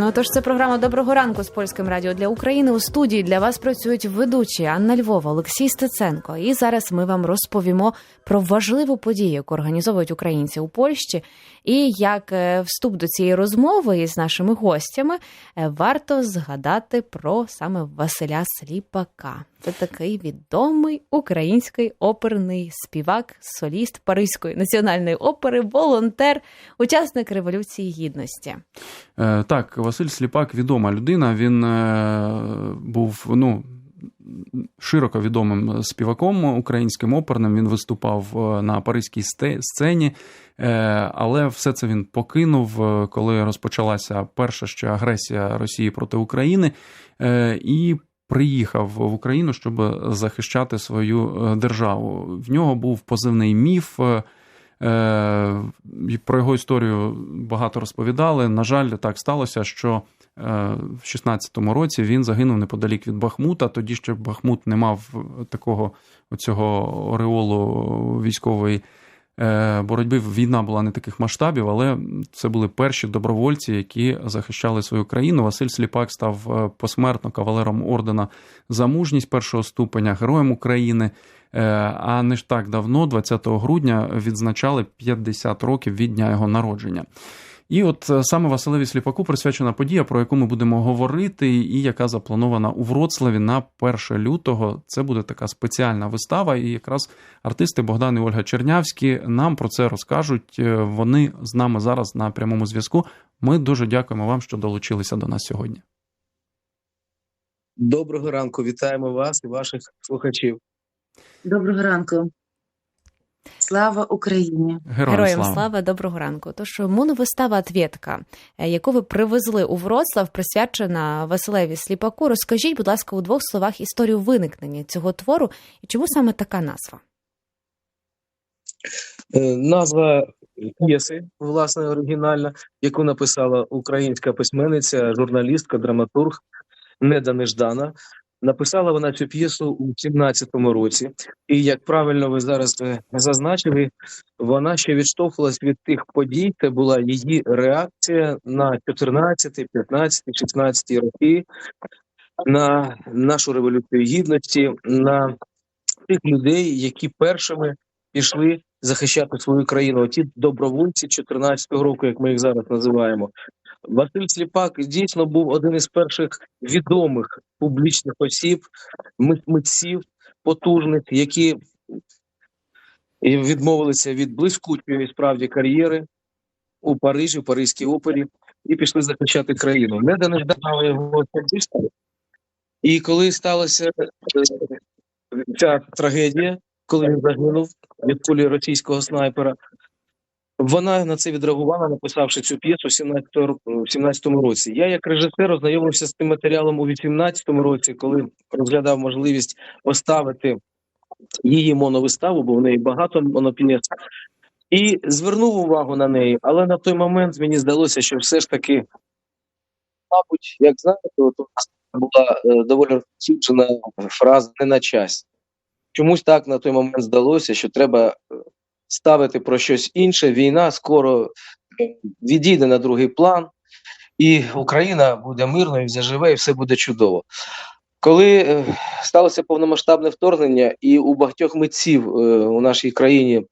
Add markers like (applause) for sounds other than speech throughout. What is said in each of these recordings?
Ну тож це програма Доброго ранку з польським радіо для України. У студії для вас працюють ведучі Анна Львова, Олексій Стеценко. І зараз ми вам розповімо про важливу подію, яку організовують українці у Польщі. І як е, вступ до цієї розмови із нашими гостями е, варто згадати про саме Василя Сліпака. Це такий відомий український оперний співак, соліст Паризької національної опери, волонтер, учасник революції гідності. Е, Так, Василь Сліпак відома людина. Він е, був ну, широко відомим співаком українським оперним. Він виступав е, на паризькій сцені, але все це він покинув, коли розпочалася перша ще агресія Росії проти України. І приїхав в Україну, щоб захищати свою е, державу. В нього був позивний міф. е, Е, Про його історію багато розповідали. На жаль, так сталося, що в 16-му році він загинув неподалік від Бахмута. Тоді ще Бахмут не мав такого оцього ореолу військової боротьби. Війна була не таких масштабів, але це були перші добровольці, які захищали свою країну. Василь Сліпак став е, посмертно кавалером ордена за мужність першого ступеня, героєм України. Е, А не ж так давно, 20 грудня, відзначали 50 років від дня його народження. І от е, саме Василеві Сліпаку присвячена подія, про яку ми будемо говорити, і яка запланована у Вроцлаві на 1 лютого. Це буде така спеціальна вистава. І якраз артисти Богдан і Ольга Чернявські нам про це розкажуть. Е, Вони з нами зараз на прямому зв'язку. Ми дуже дякуємо вам, що долучилися до нас сьогодні. Доброго ранку, вітаємо вас і ваших слухачів. Доброго ранку. Слава Україні! Героям, Героям слава. слава, доброго ранку. Тож моновистава «Отвєтка», е, яку ви привезли у Вроцлав, присвячена Василеві Сліпаку. Розкажіть, будь ласка, у двох словах історію виникнення цього твору і чому саме така назва? Е, Назва п'єси, власне, оригінальна, яку написала українська письменниця, журналістка, драматург Неда Неждана. Написала вона цю п'єсу у 17-му році, і як правильно ви зараз е, зазначили, вона ще відштовхувалась від тих подій. Це була її реакція на 14, 15, 16 роки, на нашу революцію гідності, на тих людей, які першими пішли захищати свою країну. Оті добровольці 14-го року, як ми їх зараз називаємо. Василь Сліпак дійсно був один із перших відомих публічних осіб, митців, потужних, які відмовилися від блискучої справді кар'єри у Парижі, в Паризькій опері, і пішли захищати країну. Не неждано його особисто. І коли сталася е, ця трагедія, коли він загинув від кулі російського снайпера. Вона на це відреагувала, написавши цю п'єсу в 17 ро- в 17-му році. Я, як режисер, ознайомився з цим матеріалом у 18-му році, коли розглядав можливість поставити її моновиставу, бо в неї багато моноп'єс, і звернув увагу на неї. Але на той момент мені здалося, що все ж таки, мабуть, як знаєте, от була е, доволі розповсюджена фраза не на час. Чомусь так на той момент здалося, що треба е, ставити про щось інше. Війна скоро відійде на другий план, і Україна буде мирною, заживе, і все буде чудово. Коли е, сталося повномасштабне вторгнення, і у багатьох митців е, у нашій країні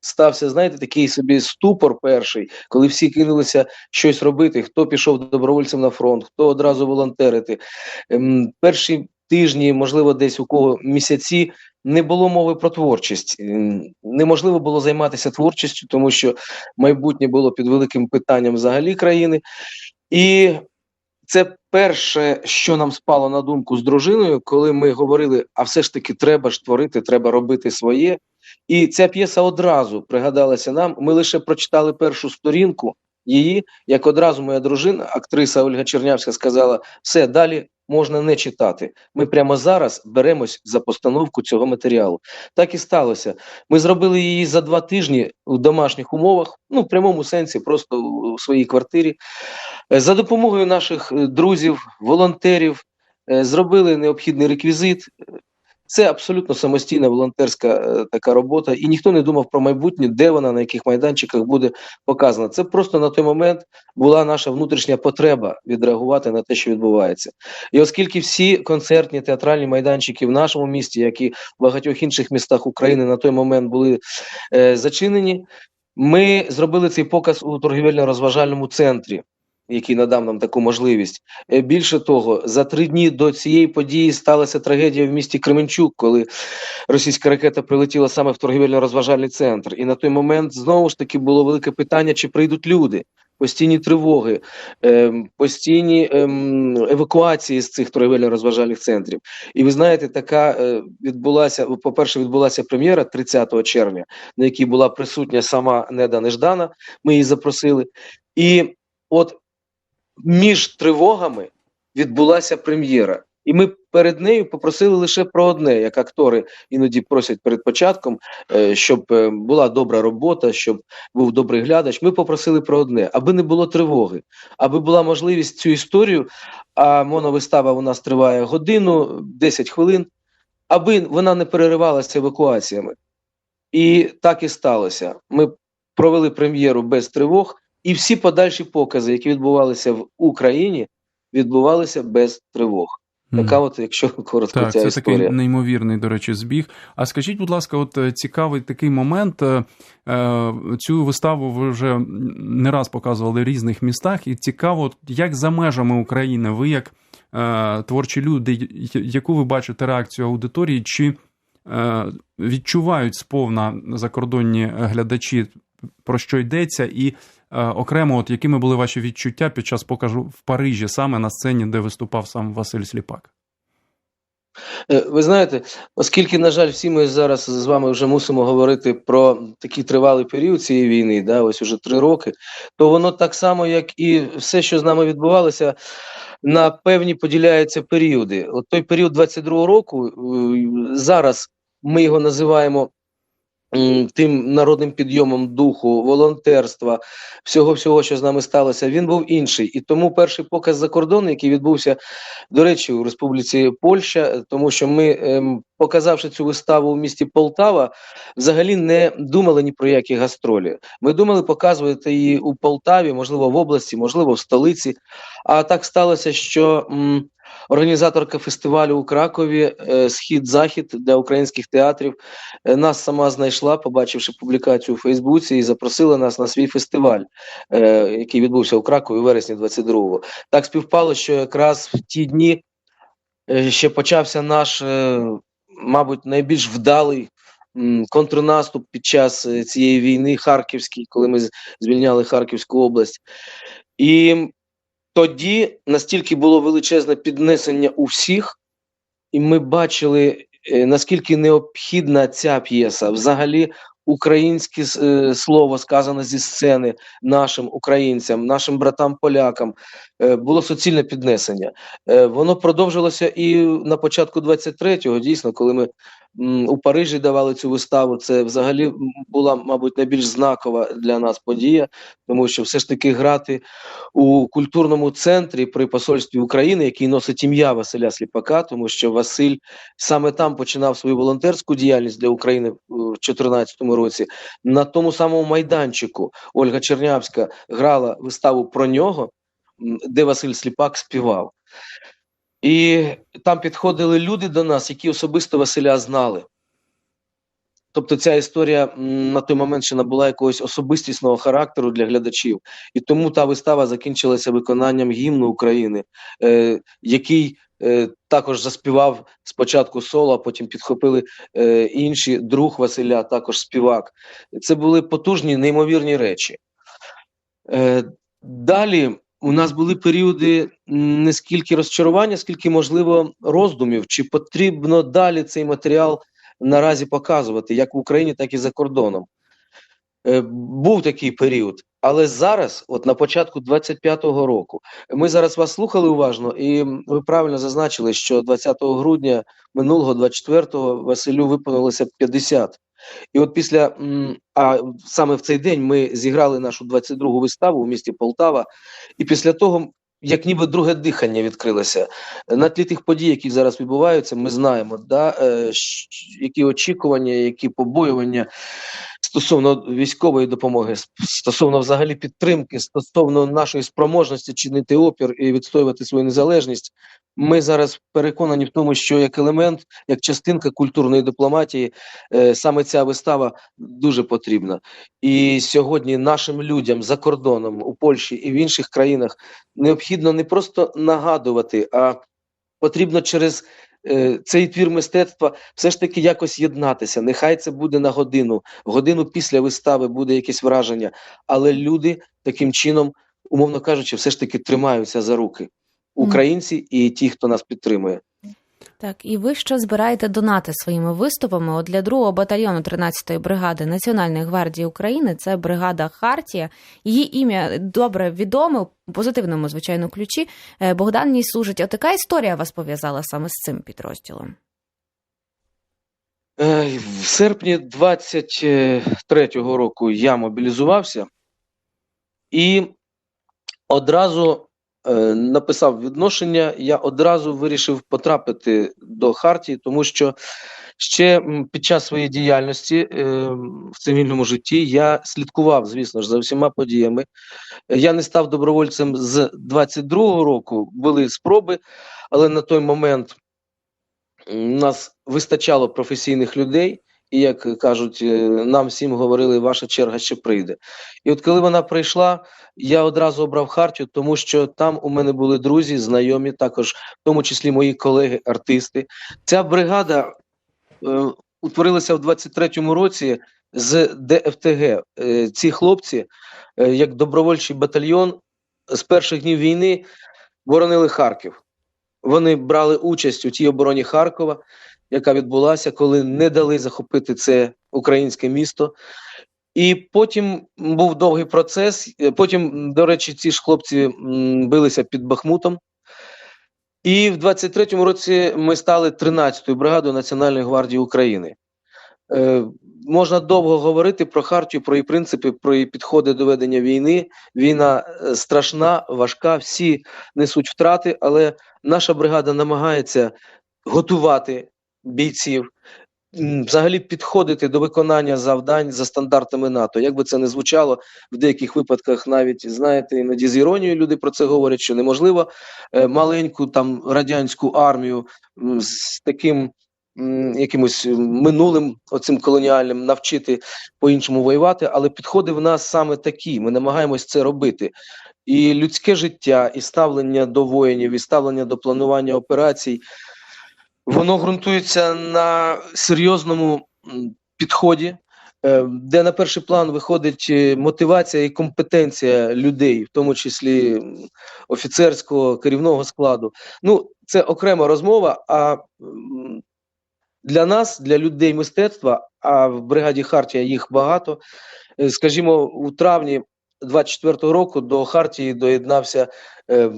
стався, знаєте, такий собі ступор перший, коли всі кинулися щось робити, хто пішов добровольцем на фронт, хто одразу волонтерити. Ем, Перші тижні, можливо, десь у кого місяці не було мови про творчість. Ем, Неможливо було займатися творчістю, тому що майбутнє було під великим питанням взагалі країни. І це перше, що нам спало на думку з дружиною, коли ми говорили: а все ж таки треба ж творити, треба робити своє. І ця п'єса одразу пригадалася нам. Ми лише прочитали першу сторінку її, як одразу моя дружина, актриса Ольга Чернявська, сказала: все далі можна не читати. Ми прямо зараз беремось за постановку цього матеріалу. Так і сталося. Ми зробили її за два тижні в домашніх умовах, ну в прямому сенсі, просто у своїй квартирі. Е, За допомогою наших е, друзів, волонтерів, е, зробили необхідний реквізит, Це абсолютно самостійна волонтерська е, така робота, і ніхто не думав про майбутнє, де вона, на яких майданчиках буде показана. Це просто на той момент була наша внутрішня потреба відреагувати на те, що відбувається. І оскільки всі концертні театральні майданчики в нашому місті, як і в багатьох інших містах України на той момент були е, зачинені, ми зробили цей показ у торгівельно-розважальному центрі. Який надав нам таку можливість. Е, Більше того, за три дні до цієї події сталася трагедія в місті Кременчук, коли російська ракета прилетіла саме в торгівельно-розважальний центр. І на той момент знову ж таки було велике питання, чи прийдуть люди. Постійні тривоги, ем, постійні ем, евакуації з цих торгівельно-розважальних центрів. І ви знаєте, така е, відбулася, по-перше, відбулася прем'єра 30 червня, на якій була присутня сама Неда Неждана. Ми її запросили. І от між тривогами відбулася прем'єра. І ми перед нею попросили лише про одне, як актори іноді просять перед початком, е, щоб е, була добра робота, щоб був добрий глядач. Ми попросили про одне, аби не було тривоги, аби була можливість цю історію. А моновистава у нас триває годину, 10 хвилин, аби вона не переривалася евакуаціями. І так і сталося. Ми провели прем'єру без тривог, і всі подальші покази, які відбувалися в Україні, відбувалися без тривог. Така, от, якщо коротко, Так, ця це історія. такий неймовірний, до речі, збіг. А скажіть, будь ласка, от е, цікавий такий момент. е, е, Цю виставу ви вже не раз показували в різних містах, і цікаво, як за межами України, ви як творчі люди, яку ви бачите реакцію аудиторії, чи відчувають сповна закордонні глядачі, про що йдеться, і е, окремо, от якими були ваші відчуття під час покажу в Парижі, саме на сцені, де виступав сам Василь Сліпак? Е, Ви знаєте, оскільки, на жаль, всі ми зараз з вами вже мусимо говорити про такий тривалий період цієї війни, да, ось уже три роки, то воно так само, як і все, що з нами відбувалося, на певні поділяються періоди. От той період 22-го року, е, зараз ми його називаємо тим народним підйомом духу, волонтерства, всього всього, що з нами сталося, він був інший. І тому перший показ за кордон, який відбувся, до речі, у Республіці Польща, тому що ми, ем, показавши цю виставу в місті Полтава, взагалі не думали ні про які гастролі. Ми думали показувати її у Полтаві, можливо, в області, можливо, в столиці. А так сталося, що організаторка фестивалю у Кракові е, Схід-Захід для українських театрів е, нас сама знайшла, побачивши публікацію у Фейсбуці, і запросила нас на свій фестиваль, е, який відбувся у Кракові у вересні 22-го. Так співпало, що якраз в ті дні ще почався наш, мабуть, найбільш вдалий контрнаступ під час цієї війни Харківський, коли ми звільняли Харківську область. І тоді настільки було величезне піднесення у всіх, і ми бачили, е, наскільки необхідна ця п'єса, взагалі українське е, слово сказане зі сцени нашим українцям, нашим братам-полякам, було суцільне піднесення. Е, Воно продовжилося і на початку 23-го, дійсно, коли ми у Парижі давали цю виставу. Це взагалі була, мабуть, найбільш знакова для нас подія, тому що все ж таки грати у культурному центрі при посольстві України, який носить ім'я Василя Сліпака, тому що Василь саме там починав свою волонтерську діяльність для України в 2014 році. На тому самому майданчику Ольга Чернявська грала виставу про нього, де Василь Сліпак співав. І там підходили люди до нас, які особисто Василя знали. Тобто ця історія на той момент ще набула якогось особистісного характеру для глядачів. І тому та вистава закінчилася виконанням гімну України, е, який е, також заспівав спочатку соло, а потім підхопили е, інші. Друг Василя, також співак. Це були потужні, неймовірні речі. Е, далі у нас були періоди не скільки розчарування, скільки, можливо, роздумів, чи потрібно далі цей матеріал наразі показувати, як в Україні, так і за кордоном. Е, був такий період. Але зараз, от на початку 25-го року, ми зараз вас слухали уважно, і ви правильно зазначили, що 20 грудня минулого 24-го Василю виповнилося 50. І от після, а саме в цей день ми зіграли нашу 22-гу виставу у місті Полтава, і після того як ніби друге дихання відкрилося. На тлі тих подій, які зараз відбуваються, ми знаємо, да, е, які очікування, які побоювання стосовно військової допомоги, стосовно взагалі підтримки, стосовно нашої спроможності чинити опір і відстоювати свою незалежність. Ми зараз переконані в тому, що як елемент, як частинка культурної дипломатії, е, саме ця вистава дуже потрібна. І сьогодні нашим людям за кордоном у Польщі і в інших країнах необхідно не просто нагадувати, а потрібно через цей твір мистецтва все ж таки якось єднатися. Нехай це буде на годину, годину після вистави буде якесь враження, але люди таким чином, умовно кажучи, все ж таки тримаються за руки. Українці і ті, хто нас підтримує. Так, і ви ще збираєте донати своїми виступами. От для другого батальйону 13-ї бригади Національної гвардії України це бригада Хартія. Її ім'я добре відоме у позитивному, звичайно, ключі. Е, Богдан ній служить. От яка історія вас пов'язала саме з цим підрозділом? Е, В серпні 23-го року я мобілізувався і одразу написав відношення. Я одразу вирішив потрапити до Хартії, тому що ще під час своєї діяльності е, в цивільному житті я слідкував, звісно ж, за всіма подіями. Я не став добровольцем з 22-го року. Були спроби, але на той момент м, нас вистачало професійних людей, і як кажуть, е, нам всім говорили, ваша черга ще прийде. І от коли вона прийшла, я одразу обрав Хартію, тому що там у мене були друзі, знайомі, також в тому числі мої колеги, артисти. Ця бригада е, утворилася в 23-му році з ДФТГ. Е, ці хлопці, е, як добровольчий батальйон, з перших днів війни боронили Харків. Вони брали участь у тій обороні Харкова, яка відбулася, коли не дали захопити це українське місто. І потім був довгий процес. Потім, до речі, ці ж хлопці билися під Бахмутом. І в 23-му році ми стали 13-ю бригадою Національної гвардії України. Е, можна довго говорити про хартію, про її принципи, про її підходи до ведення війни. Війна е, страшна, важка, всі несуть втрати, але наша бригада намагається готувати бійців, взагалі підходити до виконання завдань за стандартами НАТО. Як би це не звучало, в деяких випадках навіть знаєте, іноді з іронією люди про це говорять, що неможливо е, маленьку там радянську армію з таким якимось минулим оцим колоніальним навчити по-іншому воювати, але підходи в нас саме такі. Ми намагаємось це робити. І людське життя, і ставлення до воїнів, і ставлення до планування операцій, воно ґрунтується на серйозному підході, е, де на перший план виходить е, мотивація і компетенція людей, в тому числі офіцерського керівного складу. Ну, це окрема розмова. А для нас, для людей мистецтва, а в бригаді Хартія їх багато. е, Скажімо, у травні 24-го року до Хартії доєднався е,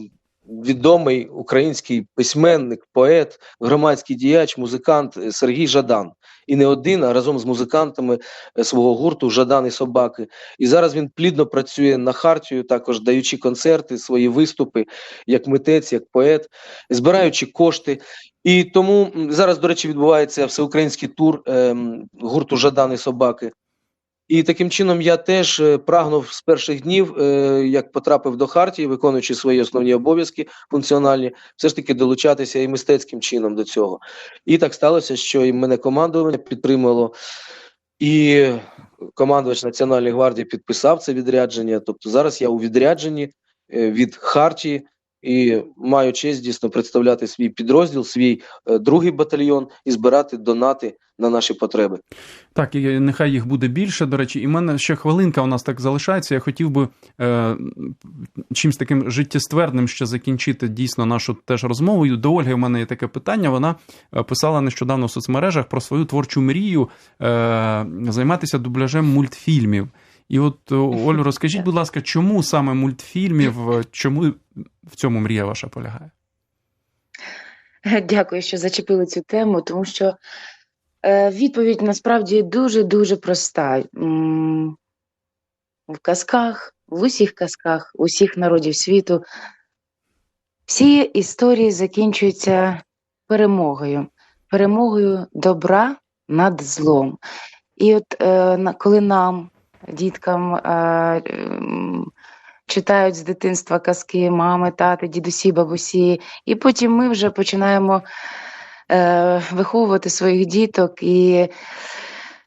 відомий український письменник, поет, громадський діяч, музикант Сергій Жадан. І не один, а разом з музикантами е, свого гурту Жадан і собаки. І зараз він плідно працює на Хартію, також даючи концерти, свої виступи як митець, як поет, збираючи кошти. І тому зараз, до речі, відбувається всеукраїнський тур ем, гурту Жадан і собаки. І таким чином я теж е, прагнув з перших днів, е, як потрапив до Хартії, виконуючи свої основні обов'язки функціональні, все ж таки долучатися і мистецьким чином до цього. І так сталося, що і мене командування підтримало, і командувач Національної гвардії підписав це відрядження. Тобто зараз я у відрядженні е, від Хартії і маю честь дійсно представляти свій підрозділ, свій е, другий батальйон і збирати донати на наші потреби. Так, і нехай їх буде більше. До речі, і в мене ще хвилинка у нас так залишається. Я хотів би е, чимось таким життєстверним ще закінчити дійсно нашу теж розмову. До Ольги в мене є таке питання. Вона е, писала нещодавно в соцмережах про свою творчу мрію е, займатися дубляжем мультфільмів. І от, Олю, розкажіть, будь ласка, чому саме мультфільмів, е, чому в цьому мрія ваша полягає? Дякую, що зачепили цю тему, тому що е, відповідь насправді дуже-дуже проста. В казках, в усіх казках, усіх народів світу Всі історії закінчуються перемогою, перемогою добра над злом. І от е, коли нам, діткам, е, читають з дитинства казки мами, тати, дідусі, бабусі, і потім ми вже починаємо е, виховувати своїх діток і,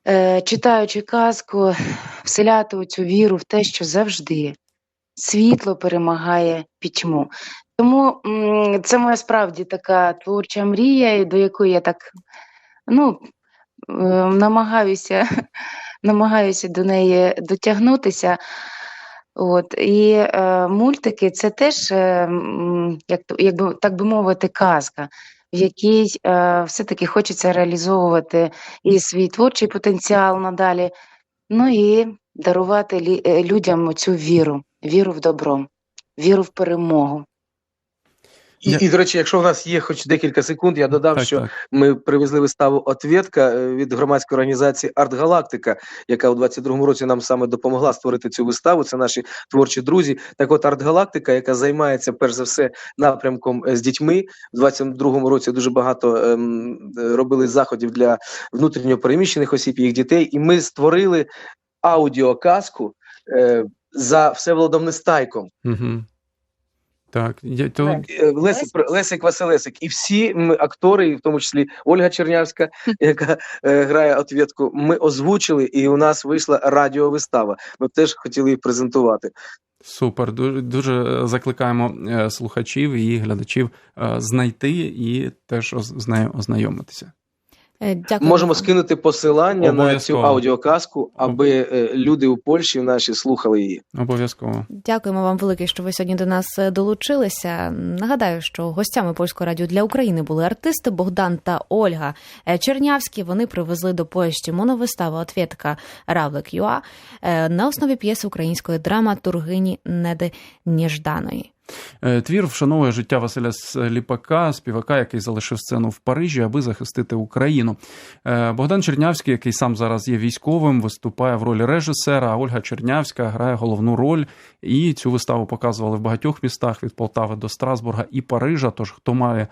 е, читаючи казку, вселяти цю віру в те, що завжди світло перемагає пітьму. Тому це моя справді така творча мрія, до якої я так ну, намагаюся, намагаюся до неї дотягнутися. От, і е, мультики це теж, е, як, то- як би, так би мовити, казка, в якій е, все-таки хочеться реалізовувати і свій творчий потенціал надалі, ну і дарувати е, людям цю віру, віру в добро, віру в перемогу. І, Я- і, до речі, якщо у нас є хоч декілька секунд, я додав, Так, що так. ми привезли виставу «Ответка» е, від громадської організації Арт Галактика, яка у 22-му році нам саме допомогла створити цю виставу. Це наші творчі друзі. Так, от Арт Галактика, яка займається перш за все напрямком е, з дітьми. У 22-му році дуже багато ем, робили заходів для внутрішньо переміщених осіб, їх дітей, і ми створили аудіоказку е, за Всеволодом Нестайком. Угу. Так, я, то, Так. Е, Лесик, Лесик Василесик, і всі м, актори, і в тому числі Ольга Чернявська, (laughs) яка е, грає отвідку, ми озвучили, і у нас вийшла радіовистава. Ми теж хотіли її презентувати. Супер. Дуже, дуже закликаємо е, слухачів і глядачів е, знайти і теж з нею ознайомитися. Е, Дякую. Можемо скинути посилання на цю аудіоказку, аби е, люди у Польщі наші слухали її. Обов'язково. Дякуємо вам велике, що ви сьогодні до нас е, долучилися. Нагадаю, що гостями польського радіо для України були артисти Богдан та Ольга Чернявські. Вони привезли до Польщі моновиставу «Отвєтка Равлик Юа на основі п'єси української драматургині Неди Ніжданої. Е, Твір вшановує життя Василя Сліпака, співака, який залишив сцену в Парижі, аби захистити Україну. Е, Богдан Чернявський, який сам зараз є військовим, виступає в ролі режисера. А Ольга Чернявська грає головну роль. І цю виставу показували в багатьох містах від Полтави до Страсбурга і Парижа. Тож, хто має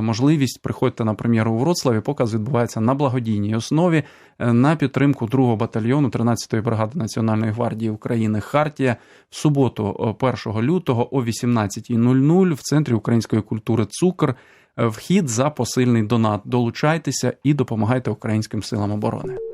можливість, приходьте на прем'єру у Вроцлаві. Показ відбувається на благодійній основі е, на підтримку 2-го батальйону 13-ї бригади Національної гвардії України Хартія в суботу, е, 1 лютого о 18.00 в центрі української культури Цукр. Е, Вхід за посильний донат. Долучайтеся і допомагайте українським силам оборони.